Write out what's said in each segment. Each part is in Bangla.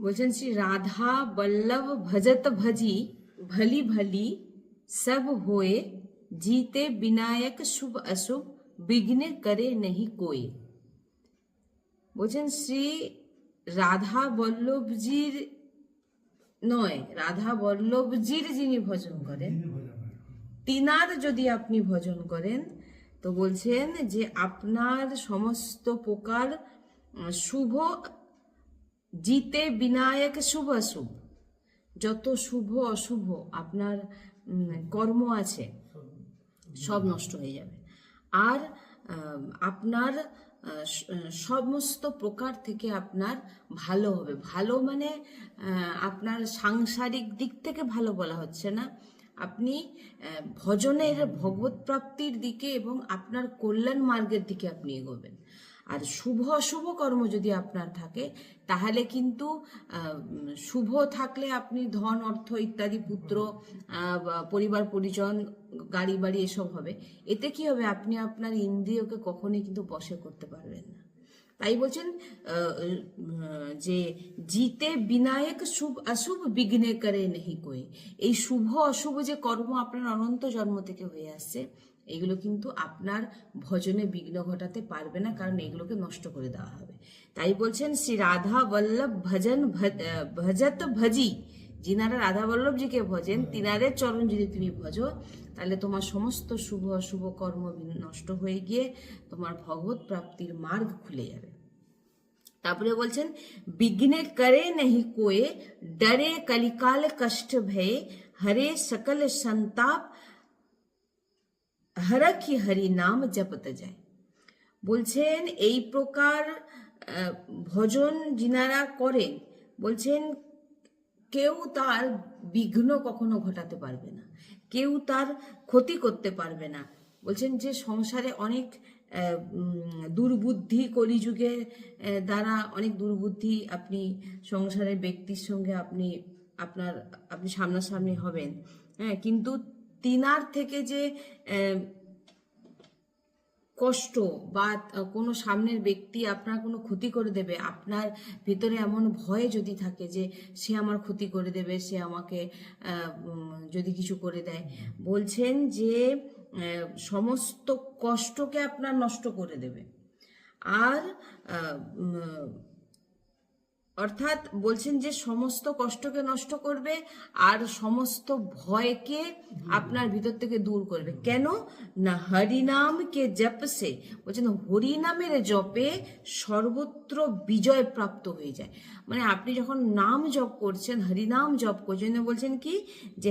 বলছেন শ্রী রাধা বল্লভ ভজত ভজি ভলি ভলি সব হোয়ে जीते বিনায়ক শুভ অশুভ বিঘ্নে করে নেহি কোয়ে বলছেন শ্রী রাধা বল্লভজির নয় রাধা বল্লভজির যিনি ভজন করেন তিনার যদি আপনি ভজন করেন তো বলছেন যে আপনার সমস্ত প্রকার শুভ জিতে বিনায়ক শুভ অশুভ। যত শুভ অশুভ আপনার কর্ম আছে, সব নষ্ট হয়ে যাবে। আর আপনার সমস্ত প্রকার থেকে আপনার ভালো হবে। ভালো মানে আপনার সাংসারিক দিক থেকে ভালো বলা হচ্ছে না। আপনি ভজনের ভগবত প্রাপ্তির দিকে এবং আপনার কল্যাণ মার্গের দিকে আপনি এগোবেন। আর শুভ, অশুভ কর্ম যদি আপনার থাকে, তাহলে কিন্তু শুভ থাকলে আপনি ধন, অর্থ ইত্যাদি, পুত্র পরিবার, পরিজন, গাড়ি, বাড়ি এসব হবে। এতে কি হবে? আপনি আপনার ইন্দ্রিয়কে কখনোই কিন্তু বসে করতে পারবেন না। তাই বলছেন যে জিতে বিনায়ক শুভ, অশুভ বিঘ্নে করে নেহি কই এই শুভ, অশুভ যে কর্ম আপনার অনন্ত জন্ম থেকে হয়ে আসছে এগুলো কিন্তু আপনার ভজনে বিঘ্ন ঘটাতে পারবে না কারণ এগুলোকে নষ্ট করে দেওয়া হবে। তাই বলছেন শ্রী রাধা বল্লভ ভজন ভজত ভজি। যিনারা রাধা বল্লভজিকে ভজেন তিনারের চরণ যদি তুমি ভজো তাহলে তোমার সমস্ত শুভ অশুভ কর্ম নষ্ট হয়ে গিয়ে তোমার ভগবত প্রাপ্তির মার্গ খুলে যাবে। তারপরে বলছেন বিঘ্নে করে নাহি কোয়ে ডরে কলিকাল কষ্ট ভয়ে হরে সকল সন্তাপ হরক হরি নাম জপত যায়। বলছেন, এই প্রকার ভজন যিনারা করেন, বলছেন, কেউ তার বিঘ্ন কখনো ঘটাতে পারবে না, কেউ তার ক্ষতি করতে পারবে না। বলছেন যে সংসারে অনেক দুর্বুদ্ধি কলিযুগের দ্বারা অনেক দুর্বুদ্ধি আপনি সংসারের ব্যক্তির সঙ্গে আপনি আপনার, আপনি সামনাসামনি হবেন। হ্যাঁ কিন্তু তিনার থেকে যে কষ্ট বা কোনো সামনের ব্যক্তি আপনার কোনো ক্ষতি করে দেবে, আপনার ভিতরে এমন ভয় যদি থাকে যে, সে আমার ক্ষতি করে দেবে, সে আমাকে যদি কিছু করে দেয়। বলছেন যে সমস্ত কষ্টকে আপনার নষ্ট করে দেবে। আর অর্থাৎ বলছেন যে সমস্ত কষ্টকে নষ্ট করবে আর সমস্ত ভয়কে আপনার ভিতর থেকে দূর করবে। কেন? না হরিনামকে জপসে, বলছেন হরিনামের জপে সর্বত্র বিজয় প্রাপ্ত হয়ে যায়। মানে আপনি যখন নাম জপ করছেন, হরিনাম জপ করছেন, বলছেন কি? যে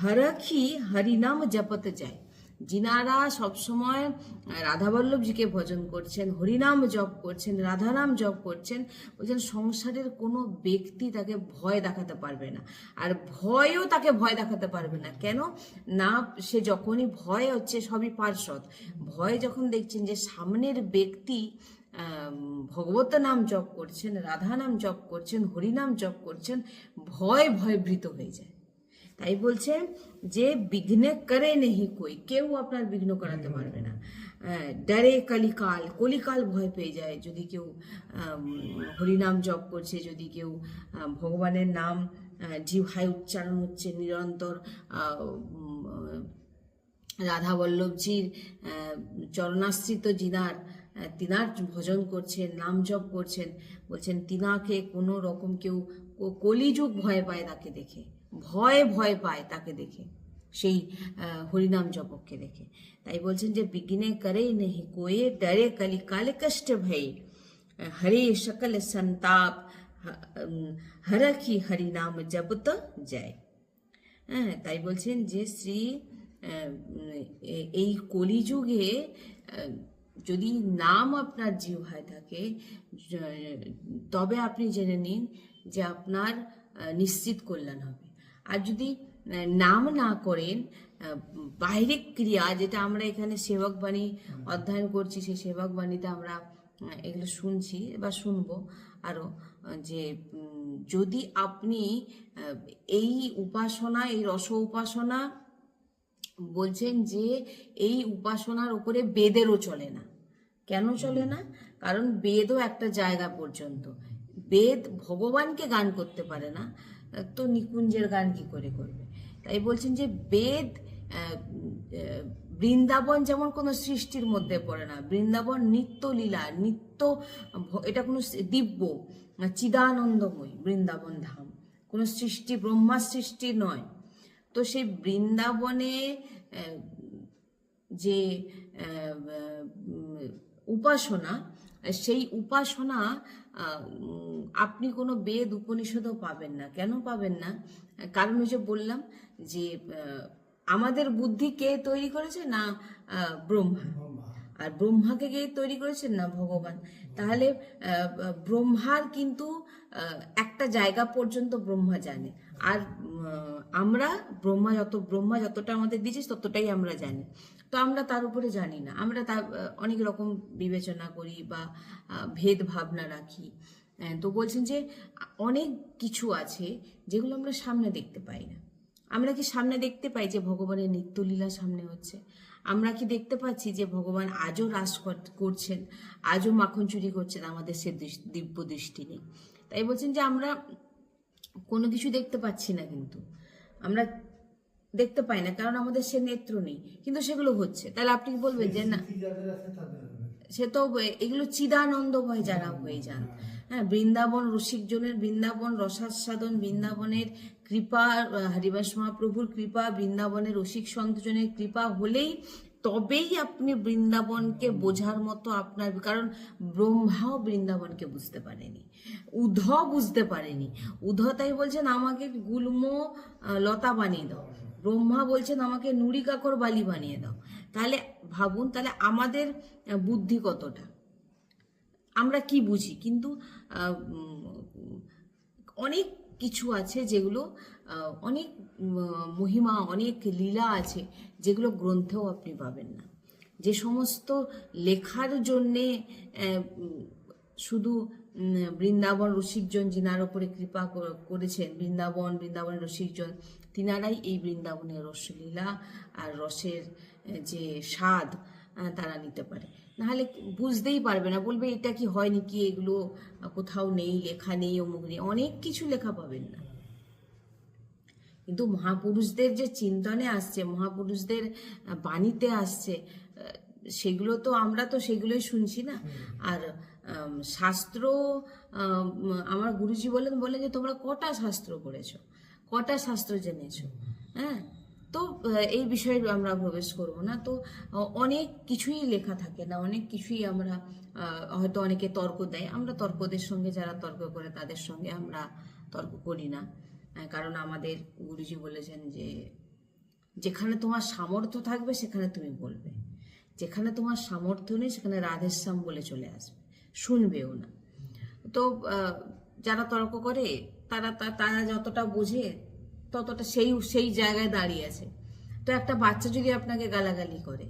হরখি হরিনাম জপতে যায়। যিনারা সবসময় রাধাবল্লভজিকে ভজন করছেন, হরিনাম জপ করছেন রাধানাম জপ করছেন, বলছেন সংসারের কোনো ব্যক্তি তাকে ভয় দেখাতে পারবে না। আর ভয়ও তাকে ভয় দেখাতে পারবে না। কেন? না, সে যখনই ভয় হচ্ছে, সবই পার্শ্বদ। ভয় যখন দেখছেন যে সামনের ব্যক্তি ভগবত নাম জপ করছেন রাধা নাম জপ করছেন, হরিনাম জপ করছেন, ভয় ভয়ভীত হয়ে যায়। তাই বলছেন যে বিঘ্নে করে নেহি কই। কেউ আপনার বিঘ্ন করাতে পারবে না। ডরে কলিকাল কলিকাল ভয় পেয়ে যায়। যদি কেউ হরিনাম জপ করছে, যদি কেউ ভগবানের নাম জিভায় উচ্চারণ হচ্ছে নিরন্তর রাধা বল্লভজির চরণাশ্রিত জিনার তিনার ভজন করছেন, নাম জপ করছেন, বলছেন, তিনাকে কোনো রকম কেউ কলিযুগ ভয় পায় তাকে দেখে। ভয়ে ভয় পায় তাকে দেখে। সেই হরিনাম জপককে দেখে। তাই বলছেন যে, বিঘ্নে করেই নেহি, কোয়ে ডরে কালি, কালে কষ্ট ভাই হরে সকল সন্তাপ হরখি হরিনাম জপত যায়। হ্যাঁ তাই বলছেন যে, শ্রী এই কলিযুগে যদি নাম আপনার জীব হয় থাকে তবে আপনি জেনে নিন যে আপনার নিশ্চিত কল্যাণ হবে। আর যদি নাম না করেন বাহিরিক ক্রিয়া যেটা আমরা এখানে সেবক বাণী অধ্যয়ন করছি, সেই সেবক বাণীতে আমরা এগুলো শুনছি বা শুনব। আরও যে যদি আপনি এই উপাসনা, এই রস উপাসনা বলছেন যে, এই উপাসনার উপরে বেদেরও চলে না। কেন চলে না? কারণ বেদও একটা জায়গা পর্যন্ত। বেদ ভগবানকে গান করতে পারে না। তো নিকুঞ্জের গান কি করে করবে? তাই বলছেন যে বেদ বৃন্দাবন যেমন কোনো সৃষ্টির মধ্যে পড়ে না, বৃন্দাবন নিত্য লীলা, নিত্য এটা কোনো দিব্য, চিদানন্দময় বৃন্দাবন ধাম। কোনো সৃষ্টি ব্রহ্মা সৃষ্টি নয়। তো সেই বৃন্দাবনে যে উপাসনা সেই উপাসনা আপনি কোনো বেদ উপনিষদও পাবেন না। কেন পাবেন না? কারণ ওই যে বললাম যে আমাদের বুদ্ধি কে তৈরি করেছে না ব্রহ্মা? আর ব্রহ্মাকে কে তৈরি করেছেন না ভগবান? তাহলে ব্রহ্মার কিন্তু একটা জায়গা পর্যন্ত ব্রহ্মা জানে। আর আমরা ব্রহ্মা যত ব্রহ্মা যতটা আমাদের দিয়েছে ততটাই আমরা জানি। তো আমরা তার উপরে জানি না। আমরা তার অনেক রকম বিবেচনা করি বা ভেদ ভাবনা রাখি। তো বলছেন যে, অনেক কিছু আছে যেগুলো আমরা সামনে দেখতে পাই না। আমরা কি সামনে দেখতে পাই যে ভগবানের নিত্যলীলা সামনে হচ্ছে? আমরা কি দেখতে পাচ্ছি যে ভগবান আজও রাস কর- করছেন, আজও মাখন চুরি করছেন আমাদের সে দিব্য দৃষ্টি নেই তাই বলছেন যে আমরা কোনো কিছু দেখতে পাচ্ছি না কিন্তু। আমরা দেখতে পাই না, কারণ আমাদের সে নেত্র নেই। কিন্তু সেগুলো হচ্ছে। তাহলে আপনি বলবেন যে না। সে তো এগুলো চিদানন্দময় যারা হয়ে যান। হ্যাঁ বৃন্দাবন রসিকজনের বৃন্দাবন, রসাস্বাদন, বৃন্দাবনের কৃপা, হরিবাস মহাপ্রভুর কৃপা, বৃন্দাবনের রসিক সন্তজনের কৃপা হলেই তবেই আপনি বৃন্দাবনকে বোঝার মতো আপনার, কারণ ব্রহ্মাও বৃন্দাবনকে বুঝতে পারেনি। উধ বুঝতে পারেনি। উধ তাই বলছেন, আমাকে গুল্ম লতা বানিয়ে দাও। ব্রহ্মা বলছেন, আমাকে নুড়ি কাকর বালি বানিয়ে দাও। তাহলে ভাবুন, তাহলে আমাদের বুদ্ধি কতটা? আমরা কি বুঝি? কিন্তু অনেক কিছু আছে যেগুলো অনেক মহিমা, অনেক লীলা আছে যেগুলো গ্রন্থেও আপনি পাবেন না। যে সমস্ত লেখার জন্যে শুধু বৃন্দাবন রসিকজন যিনার ওপরে কৃপা করেছেন বৃন্দাবন বৃন্দাবনের রসিকজন তিনারাই এই বৃন্দাবনের রসলীলা আর রসের যে স্বাদ তারা নিতে পারে। নাহলে বুঝতেই পারবে না বলবে এটা কি হয়নি কি এগুলো কোথাও নেই লেখা নেই অমুক নেই অনেক কিছু লেখা পাবেন না। কিন্তু মহাপুরুষদের যে চিন্তনে আসছে মহাপুরুষদের বাণীতে আসছে সেগুলো তো আমরা তো সেগুলোই শুনছি না। আর শাস্ত্র আম, আমার গুরুজি বলেন বলেন যে তোমরা কটা শাস্ত্র পড়েছো কটা শাস্ত্র জেনেছো হ্যাঁ? তো এই বিষয়ে আমরা প্রবেশ করব না। তো অনেক কিছুই লেখা থাকে না অনেক কিছুই আমরা হয়তো অনেকে তর্ক দেয়। আমরা তর্কদের সঙ্গে যারা তর্ক করে তাদের সঙ্গে আমরা তর্ক করি না। কারণ আমাদের গুরুজি বলেছেন যে যেখানে তোমার সামর্থ্য থাকবে সেখানে তুমি বলবে। যেখানে তোমার সামর্থ্য নেই সেখানে রাধেশ্যাম বলে চলে আসবে। শুনবেও না। তো যারা তর্ক করে, তারা তারা যতটা বোঝে, ততটা সেই সেই জায়গায় দাঁড়িয়ে আছে। তো একটা বাচ্চা যদি আপনাকে গালাগালি করে,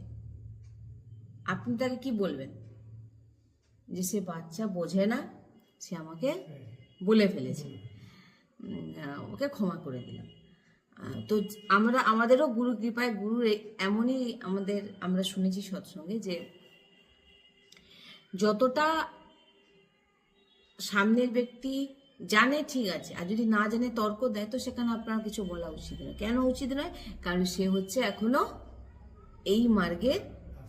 আপনি তাকে কি বলবেন? যে সে বাচ্চা বোঝে না, সে আমাকে বলে ফেলেছে। ওকে ক্ষমা করে দিলাম। তো আমরা, আমাদেরও গুরু কৃপায় গুরু এমনই আমাদের, আমরা শুনেছি সৎসঙ্গে যে, যতটা সামনের ব্যক্তি জানে ঠিক আছে, আর যদি না জানে তর্ক দেয়, তো সেখানে আপনার কিছু বলা উচিত নয়। কেন উচিত নয়? কারণ সে হচ্ছে এখনও এই মার্গের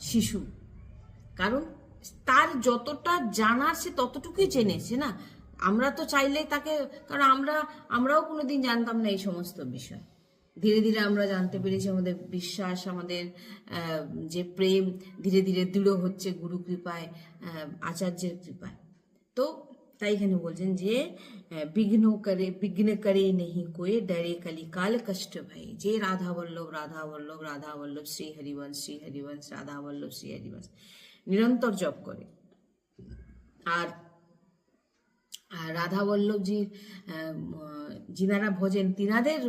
শিশু। কারণ তার যতটা জানার সে ততটুকুই জেনেছে না? আমরা তো চাইলে তাকে, কারণ আমরা, আমরাও কোনোদিন জানতাম না এই সমস্ত বিষয়। ধীরে ধীরে আমরা জানতে পেরেছি আমাদের বিশ্বাস, আমাদের যে প্রেম ধীরে ধীরে দৃঢ় হচ্ছে গুরু কৃপায় আচার্যের কৃপায়। তো তাই এখানে বলছেন যে আহ, বিঘ্ন করে বিঘ্ন করে নেহি কোয়ে ডরে কলি কাল কষ্ট ভাই যে রাধা বল্লভ রাধা বল্লভ রাধা বল্লভ শ্রী হরিবংশ শ্রী হরিবংশ রাধা বল্লভ শ্রী হরিবংশ নিরন্তর জপ করে আর আর রাধা বল্লভজির যিনারা ভজেন, তিনাদের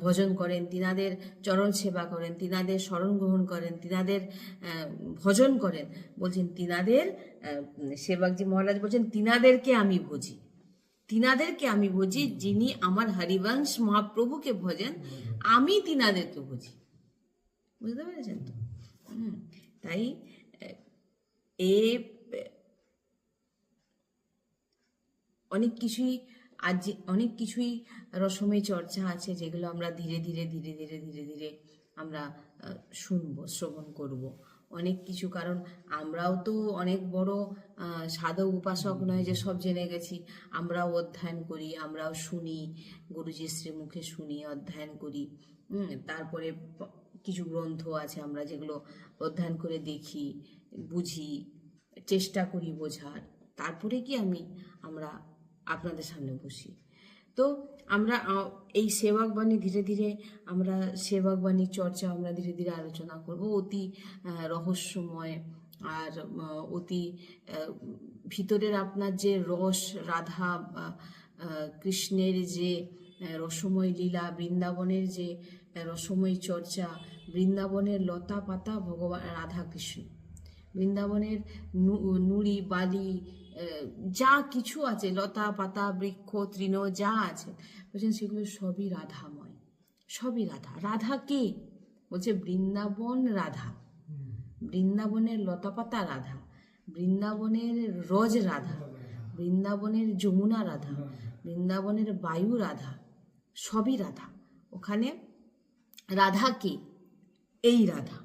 ভজন করেন, তিনাদের চরণ সেবা করেন, তিনাদের স্মরণ গ্রহণ করেন, তিনাদের ভজন করেন, বলছেন তিনাদের সেবাকজি মহারাজ বলছেন, তিনাদেরকে আমি ভজি। তিনাদেরকে আমি ভজি, যিনি আমার হরিবংশ মহাপ্রভুকে ভজেন, আমি তিনাদেরকে ভজি। বুঝতে পেরেছেন তো? তাই, এ অনেক কিছুই আজ অনেক কিছুই রসময় চর্চা আছে যেগুলো আমরা ধীরে ধীরে ধীরে ধীরে ধীরে ধীরে আমরা শুনব, শ্রবণ করব। অনেক কিছু কারণ আমরাও তো অনেক বড় সাধক, উপাসক নয় যে সব জেনে গেছি। আমরাও অধ্যয়ন করি, আমরাও শুনি গুরুজির শ্রীমুখে শুনি, অধ্যয়ন করি। তারপরে কিছু গ্রন্থ আছে আমরা যেগুলো অধ্যয়ন করে দেখি, বুঝি, চেষ্টা করি বোঝার। তারপরে কি আমি, আমরা আপনাদের সামনে বসি। তো আমরা এই সেবক বাণী ধীরে ধীরে আমরা, সেবক চর্চা আমরা ধীরে ধীরে আলোচনা করব। অতি রহস্যময় আর অতি ভিতরের আপনার যে রস, রাধা কৃষ্ণের যে রসময় লীলা, বৃন্দাবনের যে রসময় চর্চা, বৃন্দাবনের লতা পাতা ভগবান রাধা কৃষ্ণ। বৃন্দাবনের নুড়ি, বালি যা কিছু আছে, লতা, পাতা, বৃক্ষ, তৃণ, যা আছে, বলছেন সেগুলো সবই রাধাময়, সবই রাধা। রাধা কে? বলছে বৃন্দাবন রাধা। বৃন্দাবনের লতাপাতা রাধা, বৃন্দাবনের রজ রাধা, বৃন্দাবনের যমুনা রাধা, বৃন্দাবনের বায়ু রাধা, সবই রাধা। ওখানে রাধা কে? এই রাধা।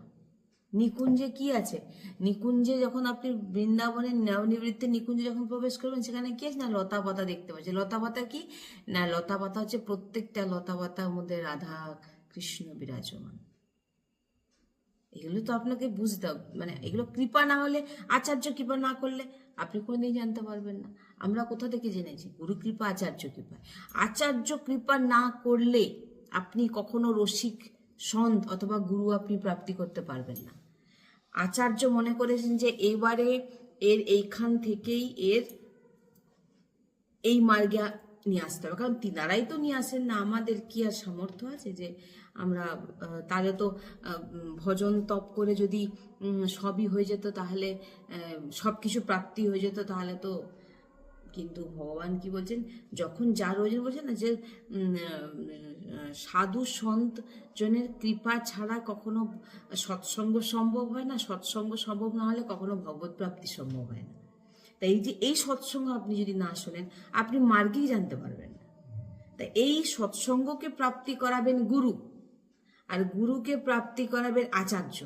নিকুঞ্জে কি আছে? নিকুঞ্জে যখন আপনি বৃন্দাবনের নবনিবৃত্তে নিকুঞ্জে যখন প্রবেশ করবেন, সেখানে কি আছে? না, লতা পাতা দেখতে পাচ্ছেন। লতা পাতা কি? না, লতা পাতা হচ্ছে প্রত্যেকটা লতা পাতার মধ্যে রাধা কৃষ্ণ বিরাজমান। এগুলো তো আপনাকে বুঝতে হবে। মানে এগুলো কৃপা না হলে, আচার্য কৃপা না করলে আপনি কোনোদিন জানতে পারবেন না। আমরা কোথা থেকে জেনেছি? গুরু কৃপা, আচার্য কৃপা। আচার্য কৃপা না করলে আপনি কখনো রসিক সন্ত অথবা গুরু আপনি প্রাপ্তি করতে পারবেন না। আচার্য মনে করেছেন যে এবারে এর এইখান থেকেই এর এই মার্গে নিয়ে আসতে হবে। কারণ তিনারাই তো নিয়ে আসেন না, আমাদের কি আর সামর্থ্য আছে যে আমরা তাহলে তো ভজন তপ করে যদি সবই হয়ে যেত তাহলে সব কিছু প্রাপ্তি হয়ে যেত তাহলে তো কিন্তু ভগবান কি বলছেন? যখন যা রোজন বলছেন না যে সাধু সন্ত জনের কৃপা ছাড়া কখনো সৎসঙ্গ সম্ভব হয় না, সৎসঙ্গ সম্ভব না হলে কখনো ভগবত প্রাপ্তি সম্ভব হয় না। তাই এই যে, এই সৎসঙ্গ আপনি যদি না শোনেন, আপনি মার্গেই জানতে পারবেন। না তাই এই সৎসঙ্গকে প্রাপ্তি করাবেন গুরু, আর গুরুকে প্রাপ্তি করাবেন আচার্য।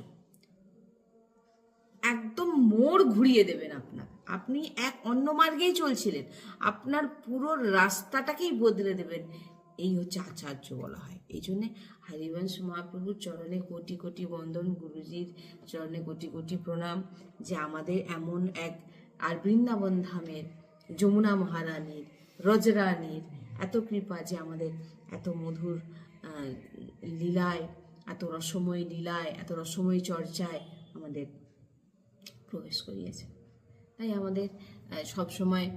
একদম মোড় ঘুরিয়ে দেবেন আপনার আপনি এক অন্য মার্গেই চলছিলেন। আপনার পুরো রাস্তাটাকেই বদলে দেবেন। এই হচ্ছে আচার্য বলা হয়। এই জন্যে হরিবংশ মহাপ্রভুর চরণে কোটি কোটি বন্দন, গুরুজির চরণে কোটি কোটি প্রণাম যে আমাদের এমন এক আর বৃন্দাবন ধামের, যমুনা মহারানীর, রজরানীর এত কৃপা যে আমাদের এত মধুর লীলায়, এত রসময় লীলায়, এত রসময় চর্চায় আমাদের প্রবেশ করিয়েছে। তাই আমাদের সব সময়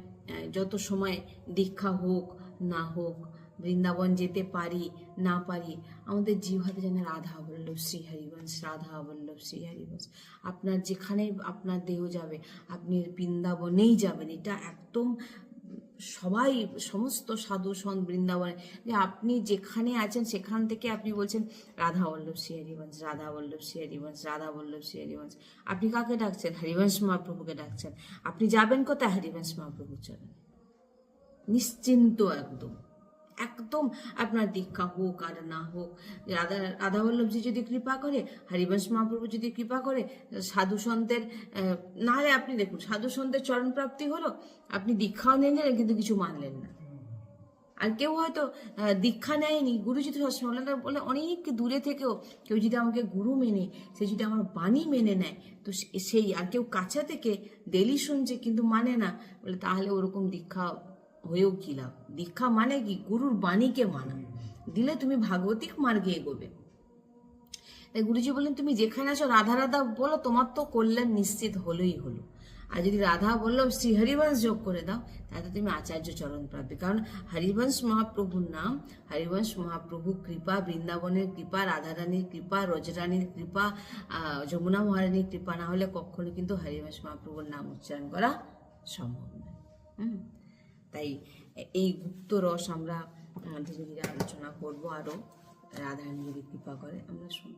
যত সময় দীক্ষা হোক, না হোক, বৃন্দাবন যেতে পারি, না পারি, আমাদের জিহাতে যেন রাধা বল্লভ শ্রী হরিবংশ রাধা বল্লভ শ্রী হরিবংশ আপনার যেখানে আপনার দেহ যাবে, আপনি বৃন্দাবনেই যাবেন। এটা একদম সবাই, সমস্ত সাধু সন্ত বৃন্দাবনে, যে আপনি যেখানে আছেন সেখান থেকে আপনি বলছেন রাধা বল্লভ শ্রী হরিবংশ রাধা বল্লভ শ্রী হরিবংশ রাধা বল্লভ শ্রী হরিবংশ। আপনি কাকে ডাকছেন? হরিবংশ মহাপ্রভুকে ডাকছেন। আপনি যাবেন কোথায়? হরিবংশ মহাপ্রভুর চরণে। নিশ্চিন্ত একদম। একদম আপনার দীক্ষা হোক আর না হোক। রাধা রাধাবল্লভজি যদি কৃপা করে হরিবংশ মহাপ্রভু যদি কৃপা করে সাধু সন্তের আহ, না হলে আপনি দেখুন সাধু সন্তের চরণ প্রাপ্তি হলো আপনি দীক্ষাও নিয়ে নিলেন কিন্তু কিছু মানলেন না। আর কেউ হয়তো দীক্ষা নেয়নি গুরুজি তো সবসময় বলে অনেক দূরে থেকেও কেউ যদি আমাকে গুরু মেনে সে যদি আমার বাণী মেনে নেয় তো সেই আর কেউ কাছা থেকে ডেলি শুনছে কিন্তু মানে না বলে তাহলে ওরকম দীক্ষা হয়েও কি লাভ? দীক্ষা মানে কি? গুরুর বাণীকে মানা। দিলে তুমি ভাগবতিক মার্গে এগোবে। তাই গুরুজি বললেন, তুমি যেখানে আছো রাধা রাধা বলো, তোমার তো কল্যাণ নিশ্চিত হলোই হলো। আর যদি রাধা বলল শ্রী হরিবংশ যোগ করে দাও, তাহলে তুমি আচার্য চরণ প্রাপ্তি কারণ হরিবংশ মহাপ্রভুর নাম, হরিবংশ মহাপ্রভু কৃপা, বৃন্দাবনের কৃপা, রাধারানীর কৃপা, রজরানীর কৃপা যমুনা মহারানীর কৃপা, না হলে কখনো কিন্তু হরিবংশ মহাপ্রভুর নাম উচ্চারণ করা সম্ভব নয়। হুম। তাই এই গুপ্ত রস আমরা ধীরে ধীরে আলোচনা করব আরও রাধারণী যদি কৃপা করে, আমরা শুনব।